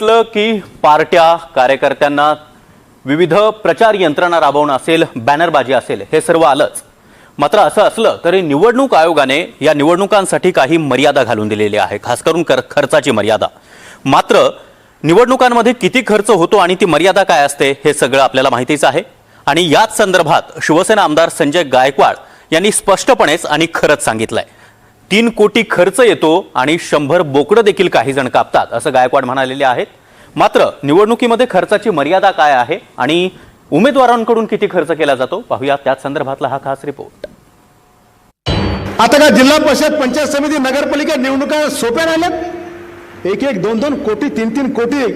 म्हटलं की पार्ट्या कार्यकर्त्यांना विविध प्रचार यंत्रणा राबवणं असेल बॅनरबाजी असेल हे सर्व आलंच. मात्र असं असलं तरी निवडणूक आयोगाने या निवडणुकांसाठी काही मर्यादा घालून दिलेली आहे खास करून कर खर्चाची मर्यादा. मात्र निवडणुकांमध्ये किती खर्च होतो आणि ती मर्यादा काय असते हे सगळं आपल्याला माहितीच आहे. आणि याच संदर्भात शिवसेना आमदार संजय गायकवाड यांनी स्पष्टपणेच आणि खरंच सांगितलंय. तीन कोटी खर्च येतो आणि शंभर बोकडं देखील काही जण कापतात असं गायकवाड म्हणालेले आहेत. मात्र निवडणुकीमध्ये खर्चाची मर्यादा काय आहे आणि उमेदवारांकडून किती खर्च केला जातो? पाहूया. त्याच संदर्भातला हा खास रिपोर्ट. आता का जिल्हा परिषद पंचायत समिती नगरपालिका निवडणुका सोप्या राहिल्यात? एक एक दोन दोन कोटी तीन तीन कोटी.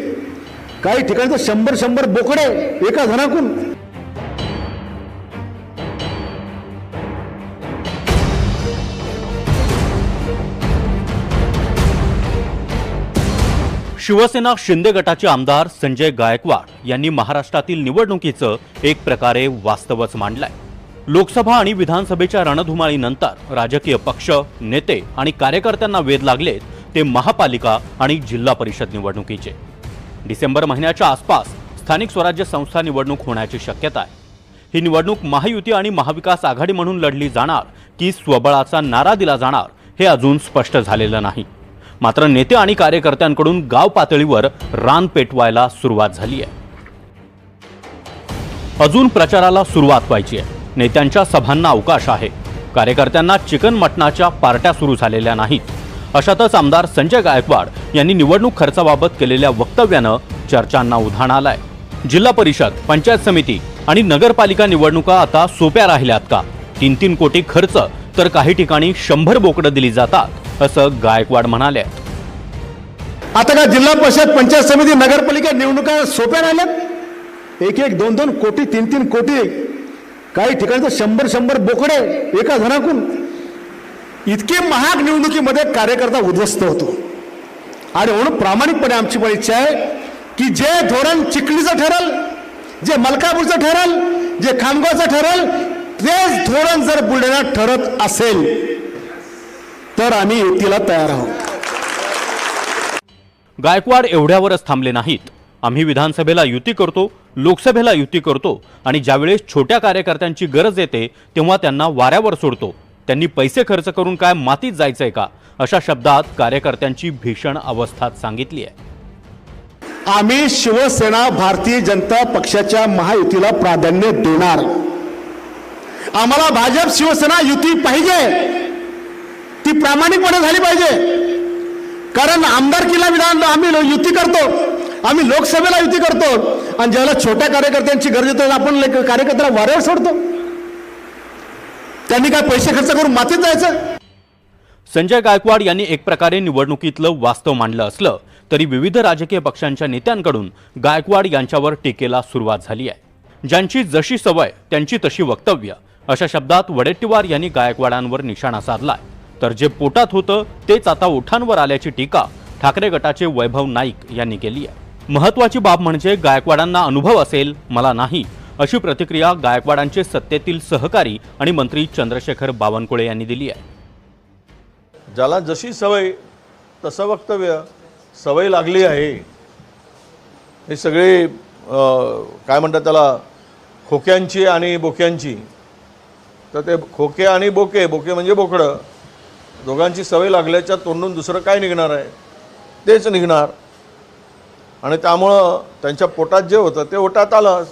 काही ठिकाणी तर शंभर शंभर बोकडे एका जणाकून शिवसेना शिंदे गटाचे आमदार संजय गायकवाड यांनी महाराष्ट्रातील निवडणुकीचं एक प्रकारे वास्तवच मांडलंय. लोकसभा आणि विधानसभेच्या रणधुमाळीनंतर राजकीय पक्ष नेते आणि कार्यकर्त्यांना वेध लागलेत ते महापालिका आणि जिल्हा परिषद निवडणुकीचे. डिसेंबर महिन्याच्या आसपास स्थानिक स्वराज्य संस्था निवडणूक होण्याची शक्यता आहे. ही निवडणूक महायुती आणि महाविकास आघाडी म्हणून लढली जाणार की स्वबळाचा नारा दिला जाणार हे अजून स्पष्ट झालेलं नाही. मात्र नेते आणि कार्यकर्त्यांकडून गाव पातळीवर रान पेटवायला सुरुवात झाली आहे. अजून प्रचाराला सुरुवात व्हायची आहे. नेत्यांच्या सभांना अवकाश आहे. कार्यकर्त्यांना चिकन मटणाच्या पार्ट्या सुरू झालेल्या नाहीत. अशातच आमदार संजय गायकवाड यांनी निवडणूक खर्चाबाबत केलेल्या वक्तव्यानं चर्चांना उधाण आलाय. जिल्हा परिषद पंचायत समिती आणि नगरपालिका निवडणुका आता सोप्या राहिल्यात का? तीन तीन कोटी खर्च तर काही ठिकाणी शंभर बोकडं दिली जातात. असं गायकवाड म्हणाले. आता का जिल्हा परिषद पंचायत समिती नगरपालिका निवडणुका सोप्या राहिल्यात? एक एक दोन दोन कोटी तीन तीन कोटी काही ठिकाणी तर शंभर शंभर बोकडे एका घराकून इतके महाग निवडणुकीमध्ये कार्यकर्ता उद्ध्वस्त होतो. आणि म्हणून प्रामाणिकपणे आमची पण इच्छा आहे की जे धोरण चिखलीचं ठरल जे मलकापूरचं ठरल जे खामगावचं ठरल तेच धोरण जर बुलढाण्यात ठरत असेल तर आम्ही युतीला तयार आहोत. गायकवाड एवढ्यावरच थांबले नाहीत. आम्ही विधानसभेला युती करतो लोकसभेला युती करतो आणि ज्यावेळेस छोट्या कार्यकर्त्यांची गरज येते तेव्हा त्यांना वाऱ्यावर सोडतो. त्यांनी पैसे खर्च करून काय मातीत जायचंय का? अशा शब्दात कार्यकर्त्यांची भीषण अवस्था सांगितली आहे. आम्ही शिवसेना भारतीय जनता पक्षाच्या महायुतीला प्राधान्य देणार. आम्हाला भाजप शिवसेना युती पाहिजे. ती प्रामाणिकपणे झाली पाहिजे. कारण आमदारकीला विधान आम्ही युती करतो. आम्ही लोकसभेला युती करतो. आणि ज्यावेळेला छोट्या कार्यकर्त्यांची गरज येते आपण कार्यकर्त्याला वाऱ्यावर सोडतो. त्यांनी काय पैसे खर्च करून मातीत जायचं? संजय गायकवाड यांनी एक प्रकारे निवडणुकीतलं वास्तव मांडलं असलं तरी विविध राजकीय पक्षांच्या नेत्यांकडून गायकवाड यांच्यावर टीकेला सुरुवात झाली आहे. ज्यांची जशी सवय त्यांची तशी वक्तव्य अशा शब्दात वडेट्टीवार यांनी गायकवाडांवर निशाणा साधलाय. तर जे पोटात होतं तेच आता ओठांवर आल्याची टीका ठाकरे गटाचे वैभव नाईक यांनी केली आहे. महत्वाची बाब म्हणजे गायकवाडांना अनुभव असेल मला नाही अशी प्रतिक्रिया गायकवाडांचे सत्तेतील सहकारी आणि मंत्री चंद्रशेखर बावनकुळे यांनी दिली आहे. ज्याला जशी सवय तसं वक्तव्य सवय लागली आहे. हे सगळे काय म्हणतात त्याला खोक्यांची आणि बोक्यांची. तर ते खोके आणि बोके बोके म्हणजे बोकडं. दोघांची सवय लागल्याच्या तोंडून दुसरं काय निघणार आहे? तेच निघणार. आणि त्यामुळं त्यांच्या पोटात जे होतं ते ओटात आलं.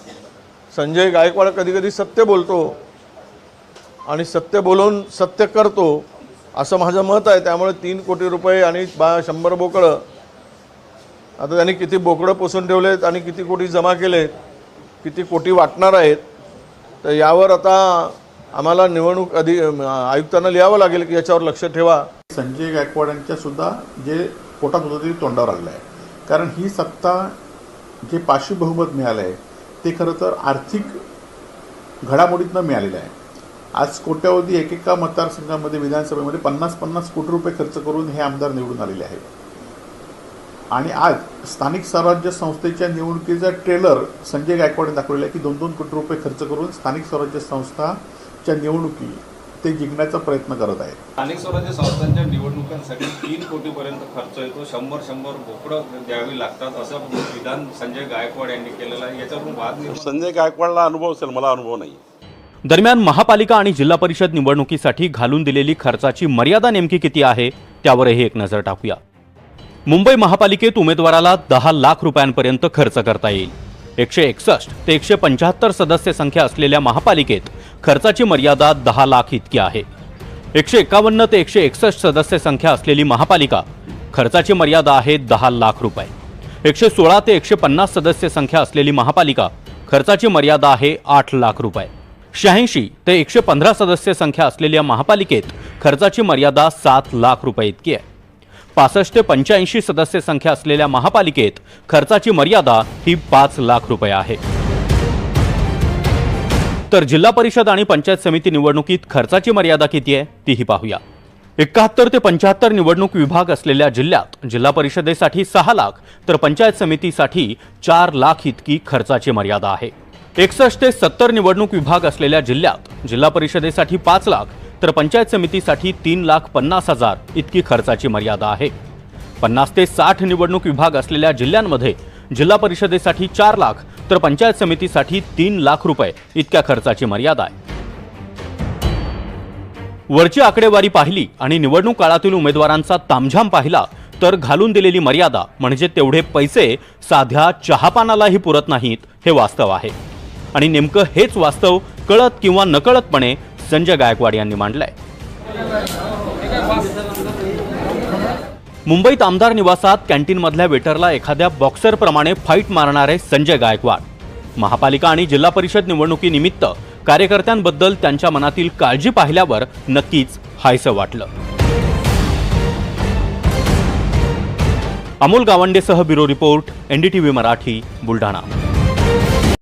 संजय गायकवाड कधीकधी सत्य बोलतो. आणि सत्य बोलून सत्य करतो असं माझं मत आहे. त्यामुळे तीन कोटी रुपये आणि बा शंभर बोकडं. आता त्यांनी किती बोकडं पोसून ठेवलेत आणि किती कोटी जमा केलेत किती कोटी वाटणार आहेत. तर यावर आता आम्हाला निवडणूक अधि आयुक्तांना लिहावं लागेल की याच्यावर लक्ष ठेवा. संजय गायकवाडांच्या सुद्धा जे पोटात होतं ते तोंडावर आलेलं आहे. कारण ही सत्ता जे पाचशे बहुमत मिळालं आहे ते खरं तर आर्थिक घडामोडीतनं मिळालेलं आहे. आज कोट्यावधी एकेका मतदारसंघामध्ये विधानसभेमध्ये पन्नास पन्नास कोटी रुपये खर्च करून हे आमदार निवडून आलेले आहेत. आणि आज स्थानिक स्वराज्य संस्थेच्या निवडणुकीचा ट्रेलर संजय गायकवाडने दाखवलेला आहे की दोन दोन कोटी रुपये खर्च करून स्थानिक स्वराज्य संस्था संस्थाच्या निवडणुकी ते जिंकण्याचा प्रयत्न करत आहेत. स्थानिक स्वराज्य संस्थांच्या निवडणुकांसाठी तीन कोटीपर्यंत खर्च येतो. शंभर शंभर बोकडं द्यावी लागतात असं विधान संजय गायकवाड यांनी केलेलं आहे. याच्यावरून वाद निर्माण संजय गायकवाडला अनुभव असेल मला अनुभव नाही. दरम्यान महापालिका आणि जिल्हा परिषद निवडणुकीसाठी घालून दिलेली खर्चाची मर्यादा नेमकी किती आहे त्यावरही एक नजर टाकूया. मुंबई महापालिकेत उमेदवाराला दहा लाख रुपयांपर्यंत खर्च करता येईल. एकशे एकसष्ट ते एकशे पंच्याहत्तर सदस्य संख्या असलेल्या महापालिकेत खर्चाची मर्यादा दहा लाख इतकी आहे. एकशे एकावन्न ते एकशे एकसष्ट सदस्य संख्या असलेली महापालिका खर्चाची मर्यादा आहे दहा लाख रुपये. एकशे सोळा ते एकशे पन्नास सदस्य संख्या असलेली महापालिका खर्चाची मर्यादा आहे आठ लाख रुपये. शहाऐंशी ते एकशे पंधरा सदस्य संख्या असलेल्या महापालिकेत खर्चाची मर्यादा सात लाख रुपये इतकी आहे. पासष्ट ते पंच्याऐंशी सदस्य संख्या असलेल्या महापालिकेत खर्चाची मर्यादा ही पाच लाख रुपये आहे. तर जिल्हा परिषद आणि पंचायत समिती निवडणुकीत खर्चाची मर्यादा किती आहे तीही पाहूया. एकाहत्तर ते पंच्याहत्तर निवडणूक विभाग असलेल्या जिल्ह्यात जिल्हा परिषदेसाठी सहा लाख तर पंचायत समितीसाठी चार लाख इतकी खर्चाची मर्यादा आहे. एकसष्ट ते सत्तर निवडणूक विभाग असलेल्या जिल्ह्यात जिल्हा परिषदेसाठी पाच लाख तर पंचायत समितीसाठी तीन लाख पन्नास हजार इतकी खर्चाची मर्यादा आहे. पन्नास ते साठ निवडणूक विभाग असलेल्या जिल्ह्यांमध्ये जिल्हा परिषदेसाठी चार लाख तर पंचायत समितीसाठी तीन लाख रुपये इतक्या खर्चाची मर्यादा आहे. वरची आकडेवारी पाहिली आणि निवडणूक काळातील उमेदवारांचा तामझाम पाहिला तर घालून दिलेली मर्यादा म्हणजे तेवढे पैसे साध्या चहापानालाही पुरत नाहीत हे वास्तव आहे. आणि नेमकं हेच वास्तव कळत किंवा नकळतपणे संजय गायकवाड यांनी मांडलंय. मुंबईत आमदार निवासात कॅन्टीनमधल्या वेटरला एखाद्या बॉक्सरप्रमाणे फाईट मारणारे संजय गायकवाड. महापालिका आणि जिल्हा परिषद निवडणुकीनिमित्त कार्यकर्त्यांबद्दल त्यांच्या मनातील काळजी पाहिल्यावर नक्कीच हायसं वाटलं. Amol गावंडेसह bureau report NDTV Marathi Buldhana.